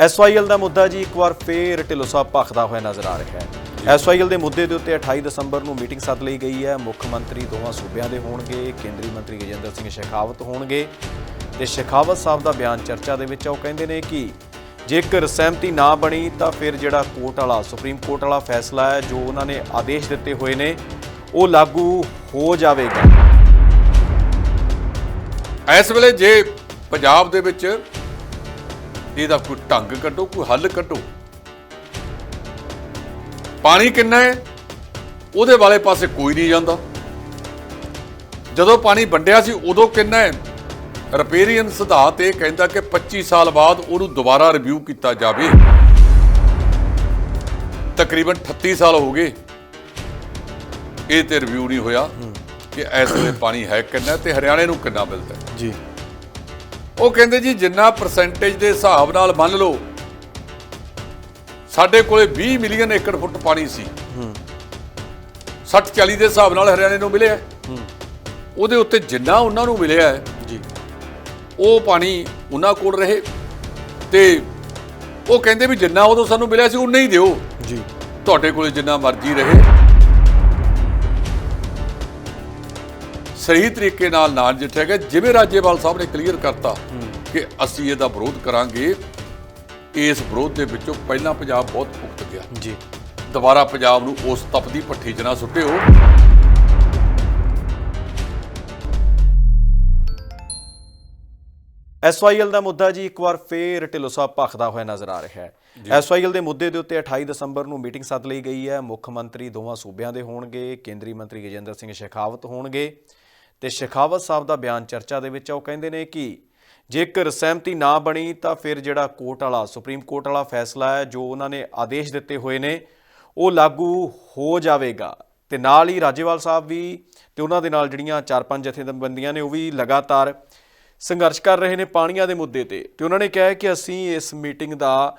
SYL ਦਾ ਮੁੱਦਾ ਜੀ, ਇੱਕ ਵਾਰ ਫੇਰ ਢਿੱਲੋਂ ਸਾਹਿਬ ਭਖਦਾ ਹੋਇਆ ਨਜ਼ਰ ਆ ਰਿਹਾ ਹੈ। ਐਸਵਾਈਐਲ ਦੇ ਮੁੱਦੇ ਦੇ ਉੱਤੇ 28 ਦਸੰਬਰ ਨੂੰ ਮੀਟਿੰਗ ਸੱਦ ਲਈ ਗਈ ਹੈ। ਮੁੱਖ ਮੰਤਰੀ ਦੋਵਾਂ ਸੂਬਿਆਂ ਦੇ ਹੋਣਗੇ, ਕੇਂਦਰੀ ਮੰਤਰੀ ਗਜੇਂਦਰ ਸਿੰਘ ਸ਼ੇਖਾਵਤ ਹੋਣਗੇ। ਤੇ ਸ਼ੇਖਾਵਤ ਸਾਹਿਬ ਦਾ ਬਿਆਨ ਚਰਚਾ ਦੇ ਵਿੱਚ ਉਹ ਕਹਿੰਦੇ ਨੇ ਕਿ ਜੇਕਰ ਸਹਿਮਤੀ ਨਾ ਬਣੀ ਤਾਂ ਫਿਰ ਜਿਹੜਾ ਕੋਰਟ ਵਾਲਾ ਸੁਪਰੀਮ ਕੋਰਟ ਵਾਲਾ ਫੈਸਲਾ ਹੈ, ਜੋ ਉਹਨਾਂ ਨੇ ਆਦੇਸ਼ ਦਿੱਤੇ ਹੋਏ ਨੇ, ਉਹ ਲਾਗੂ ਹੋ ਜਾਵੇਗਾ। ਇਸ ਵੇਲੇ ਜੇ ਪੰਜਾਬ ਦੇ ਵਿੱਚ ਇਹਦਾ ਕੋਈ ਢੰਗ ਕੱਢੋ ਕੋਈ ਹੱਲ ਕੱਢੋ। ਪਾਣੀ ਕਿੰਨਾ ਹੈ? ਉਹਦੇ ਵਾਲੇ ਪਾਸੇ ਕੋਈ ਨਹੀਂ ਜਾਂਦਾ। ਜਦੋਂ ਪਾਣੀ ਵੰਡਿਆ ਸੀ ਉਦੋਂ ਕਿੰਨਾ ਹੈ? ਰਿਪੇਰੀਅਨ ਸਿਧਾਂਤ ਇਹ ਕਹਿੰਦਾ ਕਿ 25 ਸਾਲ ਬਾਅਦ ਉਹਨੂੰ ਦੁਬਾਰਾ ਰਿਵਿਊ ਕੀਤਾ ਜਾਵੇ। ਤਕਰੀਬਨ 38 ਸਾਲ ਹੋ ਗਏ। ਇਹ ਤੇ ਰਿਵਿਊ ਨਹੀਂ ਹੋਇਆ ਕਿ ਇਸ ਵੇਲੇ ਪਾਣੀ ਹੈ ਕਿੰਨਾ ਤੇ ਹਰਿਆਣੇ ਨੂੰ ਕਿੰਨਾ ਮਿਲਦਾ। ਜੀ। ਉਹ ਕਹਿੰਦੇ ਜੀ ਜਿੰਨਾ ਪਰਸੈਂਟੇਜ ਦੇ ਹਿਸਾਬ ਨਾਲ ਮੰਨ ਲਓ ਸਾਡੇ ਕੋਲੇ 20 ਮਿਲੀਅਨ ਏਕੜ ਫੁੱਟ ਪਾਣੀ ਸੀ। 60 40 ਦੇ ਹਿਸਾਬ ਨਾਲ ਹਰਿਆਣੇ ਨੂੰ ਮਿਲਿਆ। ਹੈ। ਉਹਦੇ ਉੱਤੇ ਜਿੰਨਾ ਉਹਨਾਂ ਨੂੰ ਮਿਲਿਆ ਹੈ ਜੀ। ਉਹ ਪਾਣੀ ਉਹਨਾਂ ਕੋਲ ਰਹੇ। ਤੇ ਉਹ ਕਹਿੰਦੇ ਵੀ ਜਿੰਨਾ ਉਦੋਂ ਸਾਨੂੰ ਮਿਲਿਆ ਸੀ ਉਨਾ ਹੀ ਦਿਓ। ਜੀ। ਤੁਹਾਡੇ ਕੋਲੇ ਜਿੰਨਾ ਮਰਜ਼ੀ ਰਹੇ। ਸਹੀ ਤਰੀਕੇ ਨਾਲ ਨਾ ਨਜਿੱਠਿਆ ਗਿਆ। ਜਿਵੇਂ ਰਾਜੇਵਾਲ ਸਾਹਿਬ ਨੇ ਕਲੀਅਰ ਕਰਤਾ ਕਿ ਅਸੀਂ ਇਹਦਾ ਵਿਰੋਧ ਕਰਾਂਗੇ ਇਸ ਵਿਰੋਧ ਦੇ ਵਿੱਚੋਂ ਪਹਿਲਾਂ ਪੰਜਾਬ ਬਹੁਤ ਭੁਗਤ ਗਿਆ। ਜੀ। ਦੁਬਾਰਾ ਪੰਜਾਬ ਨੂੰ ਉਸ ਤਪਦੀ ਭੱਠੀ 'ਚ ਨਾ ਸੁੱਟਿਓ। ਐਸਵਾਈਐਲ ਦਾ ਮੁੱਦਾ ਜੀ ਇੱਕ ਵਾਰ ਫੇਰ ਢਿੱਲੋਂ ਸਾਹਿਬ ਭਖਦਾ ਹੋਇਆ ਨਜ਼ਰ ਆ ਰਿਹਾ ਹੈ। ਐਸਵਾਈਐਲ ਦੇ ਮੁੱਦੇ ਦੇ ਉੱਤੇ 28 ਦਸੰਬਰ ਨੂੰ ਮੀਟਿੰਗ ਸੱਦ ਲਈ ਗਈ ਹੈ। ਮੁੱਖ ਮੰਤਰੀ ਦੋਵਾਂ ਸੂਬਿਆਂ ਦੇ ਹੋਣਗੇ ਕੇਂਦਰੀ ਮੰਤਰੀ ਗਜੇਂਦਰ ਸਿੰਘ ਸ਼ੇਖਾਵਤ ਹੋਣਗੇ। ਤੇ ਸ਼ੇਖਾਵਤ ਸਾਹਿਬ ਦਾ ਬਿਆਨ ਚਰਚਾ ਦੇ ਵਿੱਚ ਆ, ਉਹ ਕਹਿੰਦੇ ਨੇ ਕਿ ਜੇਕਰ ਸਹਿਮਤੀ ਨਾ ਬਣੀ ਤਾਂ ਫਿਰ ਜਿਹੜਾ ਕੋਰਟ ਵਾਲਾ, ਸੁਪਰੀਮ ਕੋਰਟ ਵਾਲਾ ਫੈਸਲਾ ਹੈ, ਜੋ ਉਹਨਾਂ ਨੇ ਆਦੇਸ਼ ਦਿੱਤੇ ਹੋਏ ਨੇ, ਉਹ ਲਾਗੂ ਹੋ ਜਾਵੇਗਾ। ਤੇ ਨਾਲ ਹੀ ਰਾਜੇਵਾਲ ਸਾਹਿਬ ਵੀ ਤੇ ਉਹਨਾਂ ਦੇ ਨਾਲ ਜਿਹੜੀਆਂ ਚਾਰ ਪੰਜ ਜਥੇਬੰਦੀਆਂ ਨੇ, ਉਹ ਵੀ ਲਗਾਤਾਰ ਸੰਘਰਸ਼ ਕਰ ਰਹੇ ਨੇ ਪਾਣੀਆਂ ਦੇ ਮੁੱਦੇ ਤੇ। ਤੇ ਉਹਨਾਂ ਨੇ ਕਿਹਾ ਕਿ ਅਸੀਂ ਇਸ ਮੀਟਿੰਗ ਦਾ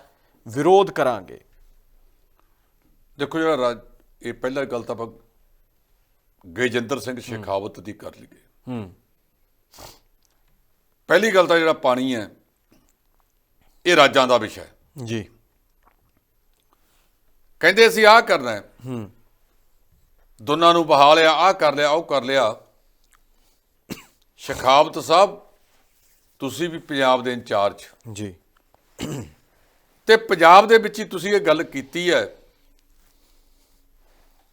ਵਿਰੋਧ ਕਰਾਂਗੇ। ਦੇਖੋ ਜਿਹੜਾ ਰਾਜ, ਇਹ ਪਹਿਲਾ ਗੱਲ ਤਾਂ ਗਜਿੰਦਰ ਸਿੰਘ ਸ਼ੇਖਾਵਤ ਦੀ ਕਰ ਲਈਏ ਹੂੰ। ਪਹਿਲੀ ਗੱਲ ਤਾਂ ਜਿਹੜਾ ਪਾਣੀ ਹੈ ਇਹ ਰਾਜਾਂ ਦਾ ਵਿਸ਼ਾ ਹੈ। ਜੀ। ਕਹਿੰਦੇ ਅਸੀਂ ਆਹ ਕਰਨਾ ਹੈ। ਹੂੰ। ਦੋਨਾਂ ਨੂੰ ਬਹਾ ਲਿਆ ਆਹ ਕਰ ਲਿਆ ਉਹ ਕਰ ਲਿਆ। ਸ਼ਖਾਵਤ ਸਾਹਿਬ ਤੁਸੀਂ ਵੀ ਪੰਜਾਬ ਦੇ ਇੰਚਾਰਜ। ਜੀ। ਤੇ ਪੰਜਾਬ ਦੇ ਵਿੱਚ ਹੀ ਤੁਸੀਂ ਇਹ ਗੱਲ ਕੀਤੀ ਹੈ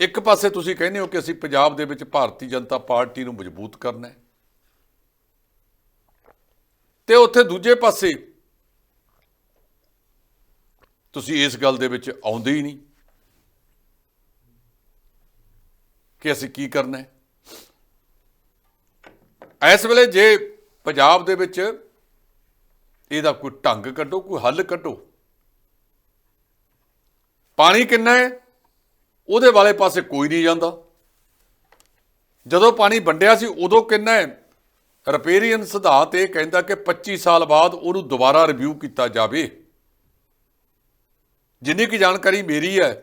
ਇੱਕ ਪਾਸੇ ਤੁਸੀਂ ਕਹਿੰਦੇ ਹੋ ਕਿ ਅਸੀਂ ਪੰਜਾਬ ਦੇ ਵਿੱਚ ਭਾਰਤੀ ਜਨਤਾ ਪਾਰਟੀ ਨੂੰ ਮਜ਼ਬੂਤ ਕਰਨਾ ਹੈ। ਤੇ ਉੱਥੇ ਦੂਜੇ ਪਾਸੇ ਤੁਸੀਂ ਇਸ ਗੱਲ ਦੇ ਵਿੱਚ ਆਉਂਦੇ ਹੀ ਨਹੀਂ ਕਿ ਅਸੀਂ ਕੀ ਕਰਨਾ ਹੈ। ਇਸ ਵੇਲੇ ਜੇ ਪੰਜਾਬ ਦੇ ਵਿੱਚ ਇਹਦਾ ਕੋਈ ਢੰਗ ਕੱਢੋ, ਕੋਈ ਹੱਲ ਕੱਢੋ, ਪਾਣੀ ਕਿੰਨਾ ਹੈ? ਉਹਦੇ ਵਾਲੇ ਪਾਸੇ ਕੋਈ ਨਹੀਂ ਜਾਂਦਾ। ਜਦੋਂ ਪਾਣੀ ਵੰਡਿਆ ਸੀ ਉਦੋਂ ਕਿੰਨਾ ਰਿਪੇਰੀਅਨ ਸਿਧਾਂਤ ਇਹ ਕਹਿੰਦਾ ਕਿ 25 ਸਾਲ ਬਾਅਦ ਉਹਨੂੰ ਦੁਬਾਰਾ ਰਿਵਿਊ ਕੀਤਾ ਜਾਵੇ। ਜਿੰਨੀ ਕੀ ਜਾਣਕਾਰੀ ਮੇਰੀ ਹੈ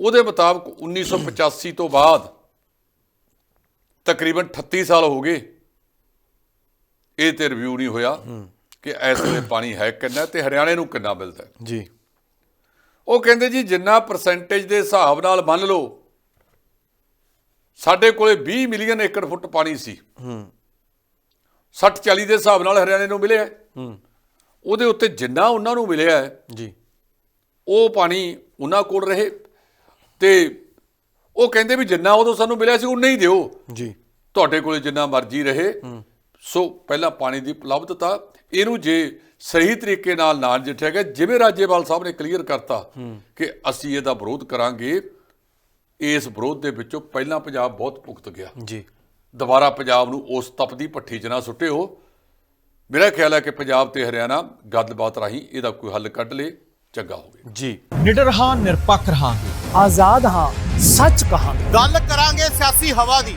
ਉਹਦੇ ਮੁਤਾਬਕ 1985 ਤੋਂ ਬਾਅਦ ਤਕਰੀਬਨ 38 ਸਾਲ ਹੋ ਗਏ। ਇਹ ਤੇ ਰਿਵਿਊ ਨਹੀਂ ਹੋਇਆ ਕਿ ਇਸ ਵੇਲੇ ਪਾਣੀ ਹੈ ਕਿੰਨਾ ਤੇ ਹਰਿਆਣੇ ਨੂੰ ਕਿੰਨਾ ਮਿਲਦਾ। ਜੀ। ਉਹ ਕਹਿੰਦੇ ਜੀ ਜਿੰਨਾ ਪਰਸੈਂਟੇਜ ਦੇ ਹਿਸਾਬ ਨਾਲ ਮੰਨ ਲਓ ਸਾਡੇ ਕੋਲੇ 20 ਮਿਲੀਅਨ ਏਕੜ ਫੁੱਟ ਪਾਣੀ ਸੀ। ਹੂੰ। 60 40 ਦੇ ਹਿਸਾਬ ਨਾਲ ਹਰਿਆਣੇ ਨੂੰ ਮਿਲਿਆ। ਹੈ। ਉਹਦੇ ਉੱਤੇ ਜਿੰਨਾ ਉਹਨਾਂ ਨੂੰ ਮਿਲਿਆ ਜੀ। ਉਹ ਪਾਣੀ ਉਹਨਾਂ ਕੋਲ ਰਹੇ। ਤੇ ਉਹ ਕਹਿੰਦੇ ਵੀ ਜਿੰਨਾ ਉਦੋਂ ਸਾਨੂੰ ਮਿਲਿਆ ਸੀ ਉਨਾ ਹੀ ਦਿਓ। ਜੀ। ਤੁਹਾਡੇ ਕੋਲੇ ਜਿੰਨਾ ਮਰਜ਼ੀ ਰਹੇ। ਸੋ ਪਹਿਲਾਂ ਪਾਣੀ ਦੀ ਉਪਲਬਧਤਾ ਇਹਨੂੰ ਜੇ ਸਹੀ ਤਰੀਕੇ ਨਾਲ ਨਾ ਨਜਿੱਠਿਆ ਗਿਆ ਜਿਵੇਂ ਰਾਜੇਵਾਲ ਸਾਹਿਬ ਨੇ ਕਲੀਅਰ ਕਰਤਾ ਕਿ ਅਸੀਂ ਇਹਦਾ ਵਿਰੋਧ ਕਰਾਂਗੇ ਇਸ ਵਿਰੋਧ ਦੇ ਵਿੱਚੋਂ ਪਹਿਲਾਂ ਪੰਜਾਬ ਬਹੁਤ ਭੁਗਤ ਗਿਆ। ਜੀ। ਦੁਬਾਰਾ ਪੰਜਾਬ ਨੂੰ ਉਸ ਤਪਦੀ ਭੱਠੀ 'ਚ ਨਾ ਸੁੱਟਿਓ। ਮੇਰਾ ਖਿਆਲ ਹੈ ਕਿ ਪੰਜਾਬ ਤੇ ਹਰਿਆਣਾ ਗੱਲਬਾਤ ਰਾਹੀਂ ਇਹਦਾ ਕੋਈ ਹੱਲ ਕੱਢ ਲੇ ਚੰਗਾ ਹੋਵੇ ਜੀ। ਨਿਡਰ ਹਾਂ ਨਿਰਪੱਖ ਰਹਾਂਗੇ। ਆਜ਼ਾਦ ਹਾਂ ਸੱਚ ਕਹਾਂਗੇ। ਗੱਲ ਕਰਾਂਗੇ ਸਿਆਸੀ ਹਵਾ ਦੀ।